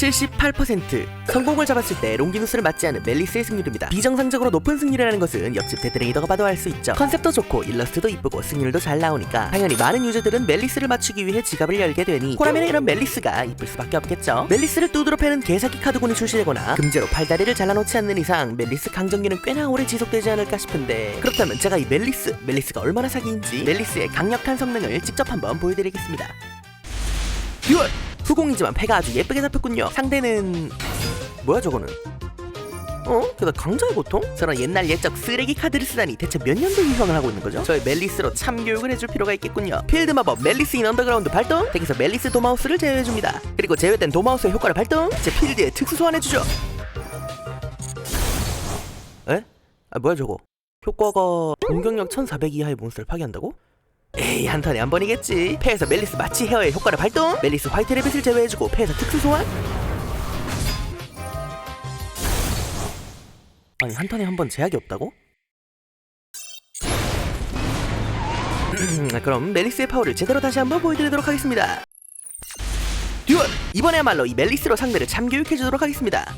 78% 성공을 잡았을 때 롱기누스를 맞지 않은 멜리스의 승률입니다. 비정상적으로 높은 승률이라는 것은 옆집 데드랭이더가 봐도 알 수 있죠. 컨셉도 좋고 일러스트도 이쁘고 승률도 잘 나오니까 당연히 많은 유저들은 멜리스를 맞추기 위해 지갑을 열게 되니 호라면에 이런 멜리스가 이쁠 수밖에 없겠죠. 멜리스를 두드러 패는 개사기 카드군이 출시되거나 금제로 팔다리를 잘라놓지 않는 이상 멜리스 강정기는 꽤나 오래 지속되지 않을까 싶은데 그렇다면 제가 이 멜리스 멜리스가 얼마나 사기인지 멜리스의 강력한 성능을 직접 한번 보여드리겠습니다. 듀얼! 후공이지만 패가 아주 예쁘게 잡혔군요 상대는 뭐야 저거는 어? 게다 강자의 고통? 저런 옛날 옛적 쓰레기 카드를 쓰다니 대체 몇 년도 유형을 하고 있는 거죠? 저의 멜리스로 참교육을 해줄 필요가 있겠군요 필드 마법 멜리스 인 언더그라운드 발동 덱에서 멜리스 도마우스를 제외해줍니다 그리고 제외된 도마우스의 효과를 발동 제 필드에 특수 소환해주죠 에? 아 뭐야 저거 효과가 공격력 1400 이하의 몬스터를 파괴한다고? 에이 한 턴에 한 번이겠지. 패에서 멜리스 마치 헤어의 효과를 발동. 멜리스 화이트 레빗을 제외해주고 패에서 특수 소환. 아니 한 턴에 한 번 제약이 없다고? 그럼 멜리스의 파워를 제대로 다시 한번 보여드리도록 하겠습니다. 듀얼! 이번에야말로 이 멜리스로 상대를 참교육해주도록 하겠습니다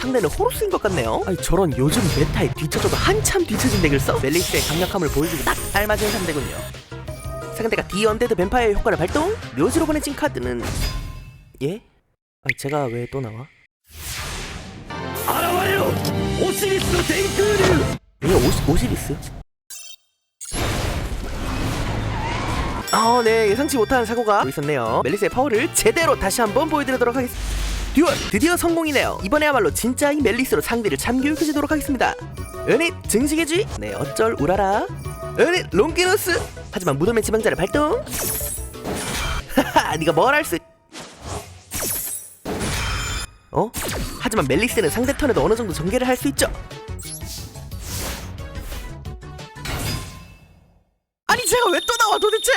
상대는 호루스인 것 같네요 아니 저런 요즘 메타에 뒤쳐져도 한참 뒤쳐진 덱을 써? 멜리스의 강력함을 보여주기 딱 알맞은 상대군요 상대가 디 언데드 뱀파이어 효과를 발동 묘지로 보내진 카드는 예? 아니 제가 왜 또 나와? 現れろオシリスの天空竜 왜 오시, 오시리스? 아, 네 예상치 못한 사고가 있었네요. 멜리스의 파워를 제대로 다시 한번 보여드리도록 하겠습니다. 듀얼 드디어 성공이네요. 이번에야말로 진짜 이 멜리스로 상대를 참교육해주도록 하겠습니다. 은닛 증식해주기 네 어쩔 우라라 은닛 롱기누스 하지만 무덤의 지방자를 발동 하하 네가 뭘 할 수 어? 하지만 멜리스는 상대 턴에도 어느 정도 전개를 할 수 있죠. 아니 제가 왜 또 나와 도대체?